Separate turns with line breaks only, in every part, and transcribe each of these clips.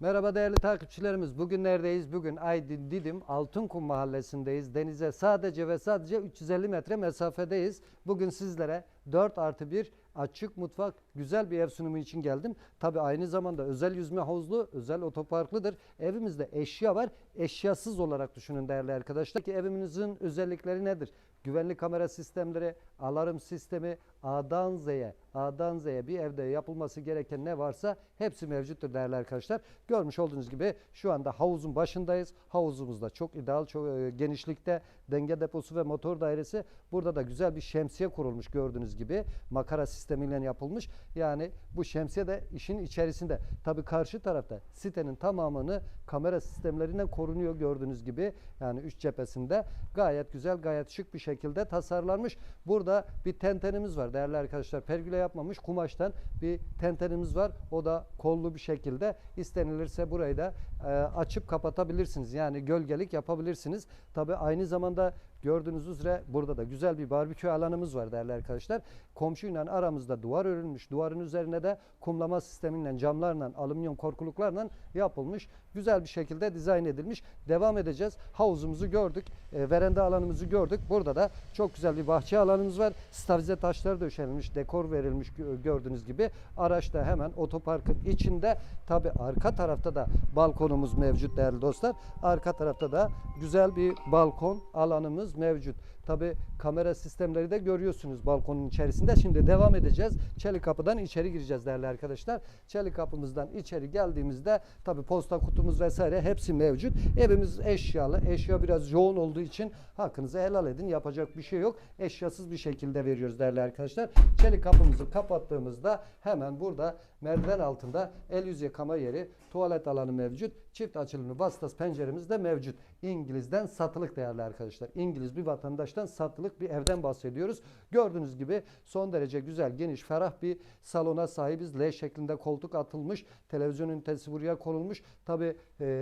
Merhaba değerli takipçilerimiz. Bugün neredeyiz? Bugün Aydın Didim Altınkum mahallesindeyiz. Denize sadece ve sadece 350 metre mesafedeyiz. Bugün sizlere 4 artı 1 açık mutfak güzel bir ev sunumu için geldim. Tabi aynı zamanda özel yüzme havuzlu, özel otoparklıdır. Evimizde eşya var. Eşyasız olarak düşünün değerli arkadaşlar. Ki evimizin özellikleri nedir? Güvenlik kamera sistemleri, alarm sistemi, A'dan Z'ye, A'dan Z'ye bir evde yapılması gereken ne varsa hepsi mevcuttur değerli arkadaşlar. Görmüş olduğunuz gibi şu anda havuzun başındayız. Havuzumuz da çok ideal, çok e, genişlikte denge deposu ve motor dairesi. Burada da güzel bir şemsiye kurulmuş gördüğünüz gibi. Makara sistemiyle yapılmış. Yani bu şemsiye de işin içerisinde. Tabii karşı tarafta sitenin tamamını kamera sistemlerinden korunuyor gördüğünüz gibi. Yani üç cephesinde gayet güzel, gayet şık bir şekilde tasarlanmış. Burada bir tentenimiz var değerli arkadaşlar. Pergüle yapmamış kumaştan bir tentenimiz var. O da kollu bir şekilde istenilirse burayı da e, açıp kapatabilirsiniz. Yani gölgelik yapabilirsiniz. Tabii aynı zamanda gördüğünüz üzere burada da güzel bir barbekü alanımız var değerli arkadaşlar. Komşuyla aramızda duvar örülmüş. Duvarın üzerine de kumlama sistemiyle, camlarla, alüminyum korkuluklarla yapılmış. Güzel bir şekilde dizayn edilmiş. Devam edeceğiz. Havuzumuzu gördük. E, veranda alanımızı gördük. Burada da çok güzel bir bahçe alanımız var. Stavize taşlar döşenmiş, dekor verilmiş gö- gördüğünüz gibi. Araç da hemen otoparkın içinde. Tabi arka tarafta da balkonumuz mevcut değerli dostlar. Arka tarafta da güzel bir balkon alanımız mevcut. Tabi kamera sistemleri de görüyorsunuz balkonun içerisinde. Şimdi devam edeceğiz. Çelik kapıdan içeri gireceğiz değerli arkadaşlar. Çelik kapımızdan içeri geldiğimizde tabi posta kutumuz vesaire hepsi mevcut. Evimiz eşyalı. Eşya biraz yoğun olduğu için hakkınızı helal edin. Yapacak bir şey yok. Eşyasız bir şekilde veriyoruz değerli arkadaşlar. Çelik kapımızı kapattığımızda hemen burada merdiven altında el yüz yıkama yeri, tuvalet alanı mevcut. Çift açılımlı vasıtası penceremiz de mevcut. İngiliz'den satılık değerli arkadaşlar. İngiliz bir vatandaştan satılık bir evden bahsediyoruz. Gördüğünüz gibi son derece güzel, geniş, ferah bir salona sahibiz. L şeklinde koltuk atılmış. Televizyon ünitesi buraya konulmuş. Tabi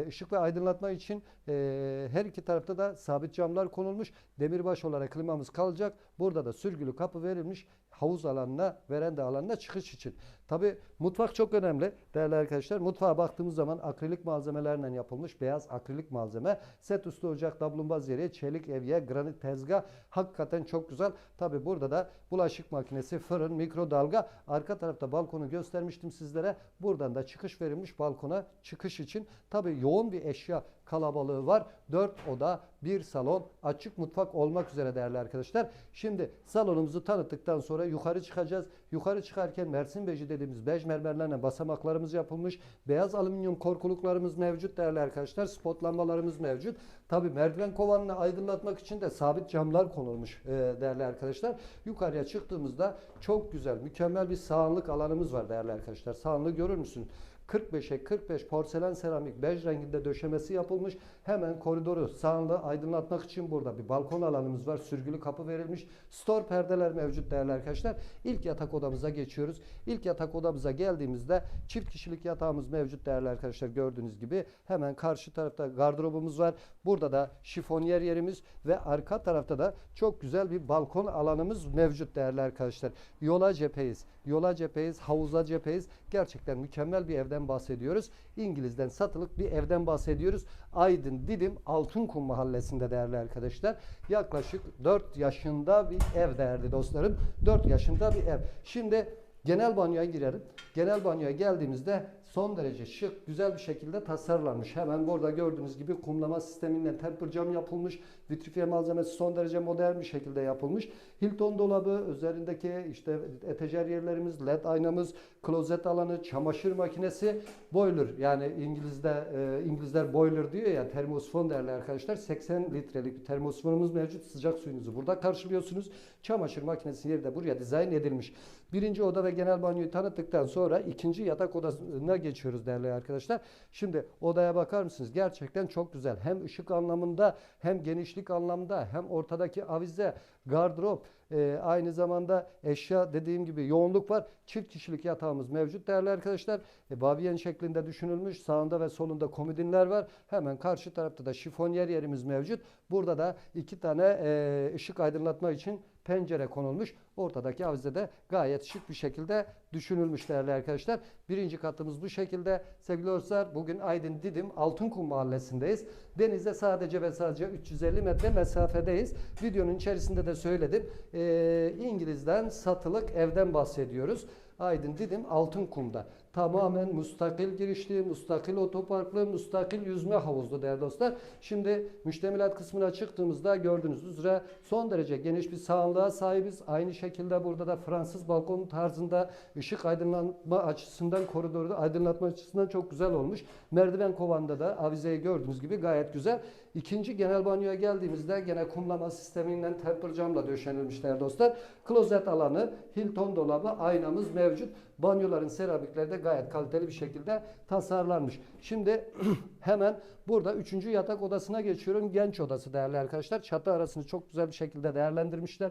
ışık ve aydınlatma için e, her iki tarafta da sabit camlar konulmuş. Demirbaş olarak klimamız kalacak. Burada da sürgülü kapı verilmiş havuz alanına, veranda alanına çıkış için. Tabi mutfak çok önemli değerli arkadaşlar. Mutfağa baktığımız zaman akrilik malzemelerle yapılmış beyaz akrilik malzeme. Set üstü ocak, dablumbaz yeri, çelik evye, granit tezgah. Hakikaten çok güzel. Tabi burada da bulaşık makinesi, fırın, mikrodalga. Arka tarafta balkonu göstermiştim sizlere. Buradan da çıkış verilmiş balkona çıkış için. Tabi yoğun bir eşya kalabalığı var. 4 oda, bir salon, açık mutfak olmak üzere değerli arkadaşlar. Şimdi salonumuzu tanıttıktan sonra yukarı çıkacağız. Yukarı çıkarken Mersin beji dediğimiz bej mermerlerle basamaklarımız yapılmış. Beyaz alüminyum korkuluklarımız mevcut değerli arkadaşlar. Spot lambalarımız mevcut. Tabi merdiven kovanını aydınlatmak için de sabit camlar konulmuş e, değerli arkadaşlar. Yukarıya çıktığımızda çok güzel, mükemmel bir sağanlık alanımız var değerli arkadaşlar. Sağanlığı görür müsün? 45'e 45 porselen seramik bej renginde döşemesi yapılmış. Hemen koridoru sağında aydınlatmak için burada bir balkon alanımız var. Sürgülü kapı verilmiş. Store perdeler mevcut değerli arkadaşlar. İlk yatak odamıza geçiyoruz. İlk yatak odamıza geldiğimizde çift kişilik yatağımız mevcut değerli arkadaşlar gördüğünüz gibi. Hemen karşı tarafta gardırobumuz var. Burada da şifonyer yerimiz ve arka tarafta da çok güzel bir balkon alanımız mevcut değerli arkadaşlar. Yola cepheyiz. Yola cepheyiz, havuza cepheyiz. Gerçekten mükemmel bir evden bahsediyoruz. İngiliz'den satılık bir evden bahsediyoruz. Aydın Didim Altınkum mahallesinde değerli arkadaşlar. Yaklaşık 4 yaşında bir ev değerli dostlarım. 4 yaşında bir ev. Şimdi genel banyoya girelim. Genel banyoya geldiğimizde son derece şık, güzel bir şekilde tasarlanmış. Hemen burada gördüğünüz gibi kumlama sistemiyle temper cam yapılmış. Vitrifiye malzemesi son derece modern bir şekilde yapılmış. Hilton dolabı, üzerindeki işte etajer yerlerimiz, led aynamız, klozet alanı, çamaşır makinesi, boiler. Yani İngiliz'de e, İngilizler boiler diyor ya termosifon derler arkadaşlar. 80 litrelik bir termosifonumuz mevcut. Sıcak suyunuzu burada karşılıyorsunuz. Çamaşır makinesi yeri de buraya dizayn edilmiş. Birinci oda ve genel banyoyu tanıttıktan sonra ikinci yatak odasına geçiyoruz değerli arkadaşlar. Şimdi odaya bakar mısınız? Gerçekten çok güzel. Hem ışık anlamında hem genişlik anlamda hem ortadaki avize, gardırop, e, aynı zamanda eşya dediğim gibi yoğunluk var. Çift kişilik yatağımız mevcut değerli arkadaşlar. E, Bavyen şeklinde düşünülmüş. Sağında ve solunda komodinler var. Hemen karşı tarafta da şifonyer yerimiz mevcut. Burada da iki tane e, ışık aydınlatma için pencere konulmuş. Ortadaki avize de gayet şık bir şekilde düşünülmüş değerli arkadaşlar. Birinci katımız bu şekilde. Sevgili dostlar bugün Aydın Didim Altınkum mahallesindeyiz. Denize sadece ve sadece 350 metre mesafedeyiz. Videonun içerisinde de söyledim. Ee, İngiliz'den satılık evden bahsediyoruz. Aydın Didim Altınkum'da. Tamamen mustakil girişli, mustakil otoparklı, mustakil yüzme havuzlu değerli dostlar. Şimdi müştemilat kısmına çıktığımızda gördüğünüz üzere son derece geniş bir sağlığa sahibiz. Aynı şekilde burada da Fransız balkon tarzında ışık aydınlatma açısından koridoru aydınlatma açısından çok güzel olmuş. Merdiven kovanda da avizeyi gördüğünüz gibi gayet güzel. İkinci genel banyoya geldiğimizde gene kumlama sisteminden temper camla döşenilmiş değerli dostlar. Klozet alanı, Hilton dolabı, aynamız mevcut. Banyoların seramikleri de gayet kaliteli bir şekilde tasarlanmış. Şimdi hemen burada üçüncü yatak odasına geçiyorum. Genç odası değerli arkadaşlar. Çatı arasını çok güzel bir şekilde değerlendirmişler.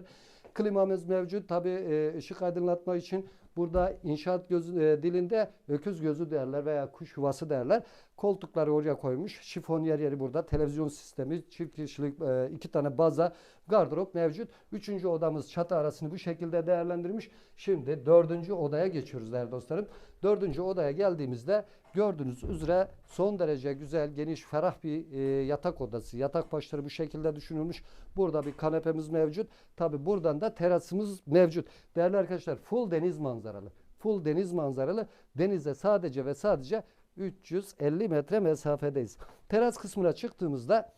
Klimamız mevcut. Tabi ışık aydınlatma için burada inşaat gözü, e, dilinde öküz gözü derler veya kuş yuvası derler. Koltukları oraya koymuş. Şifonyer yeri burada. Televizyon sistemi, çift kişilik e, iki tane baza, gardırop mevcut. Üçüncü odamız çatı arasını bu şekilde değerlendirmiş. Şimdi dördüncü odaya geçiyoruz değerli dostlarım. Dördüncü odaya geldiğimizde gördüğünüz üzere son derece güzel, geniş, ferah bir e, yatak odası. Yatak başları bu şekilde düşünülmüş. Burada bir kanepemiz mevcut. Tabi buradan da terasımız mevcut. Değerli arkadaşlar full deniz manzaralı. Full deniz manzaralı. Denize sadece ve sadece 350 metre mesafedeyiz. Teras kısmına çıktığımızda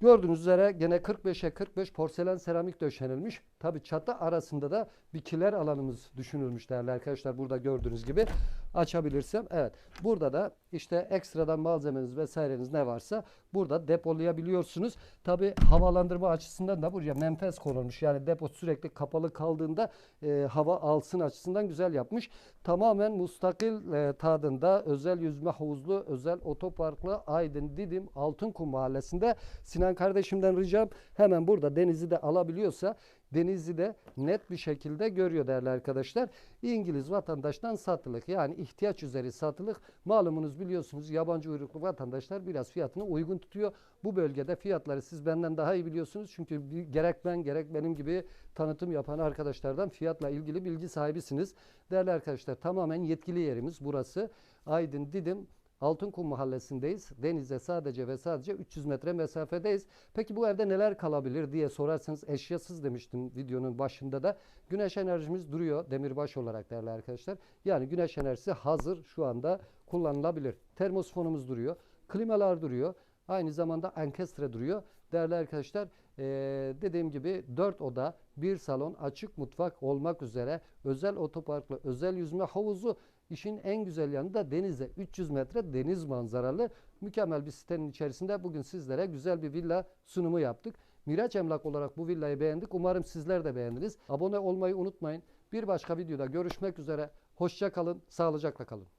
gördüğünüz üzere gene 45'e 45 porselen seramik döşenilmiş. Tabi çatı arasında da bir kiler alanımız düşünülmüş değerli arkadaşlar. Burada gördüğünüz gibi açabilirsem. Evet. Burada da işte ekstradan malzemeniz vesaireniz ne varsa burada depolayabiliyorsunuz. Tabi havalandırma açısından da buraya menfez konulmuş. Yani depo sürekli kapalı kaldığında e, hava alsın açısından güzel yapmış. Tamamen mustakil e, tadında özel yüzme havuzlu, özel otoparklı Aydın Didim Altınkum mahallesinde Sinan kardeşimden ricam hemen burada denizi de alabiliyorsa Denizli de net bir şekilde görüyor değerli arkadaşlar. İngiliz vatandaştan satılık yani ihtiyaç üzeri satılık. Malumunuz biliyorsunuz yabancı uyruklu vatandaşlar biraz fiyatını uygun tutuyor. Bu bölgede fiyatları siz benden daha iyi biliyorsunuz. Çünkü gerek ben gerek benim gibi tanıtım yapan arkadaşlardan fiyatla ilgili bilgi sahibisiniz. Değerli arkadaşlar tamamen yetkili yerimiz burası. Aydın Didim Altınkum mahallesindeyiz. Denize sadece ve sadece 300 metre mesafedeyiz. Peki bu evde neler kalabilir diye sorarsanız eşyasız demiştim videonun başında da. Güneş enerjimiz duruyor demirbaş olarak değerli arkadaşlar. Yani güneş enerjisi hazır şu anda kullanılabilir. Termosfonumuz duruyor. Klimalar duruyor. Aynı zamanda ankestre duruyor. Değerli arkadaşlar eee, dediğim gibi 4 oda, bir salon, açık mutfak olmak üzere özel otoparklı, özel yüzme havuzu İşin en güzel yanı da denize 300 metre deniz manzaralı mükemmel bir sitenin içerisinde bugün sizlere güzel bir villa sunumu yaptık. Miraç Emlak olarak bu villayı beğendik. Umarım sizler de beğendiniz. Abone olmayı unutmayın. Bir başka videoda görüşmek üzere. Hoşça kalın, sağlıcakla kalın.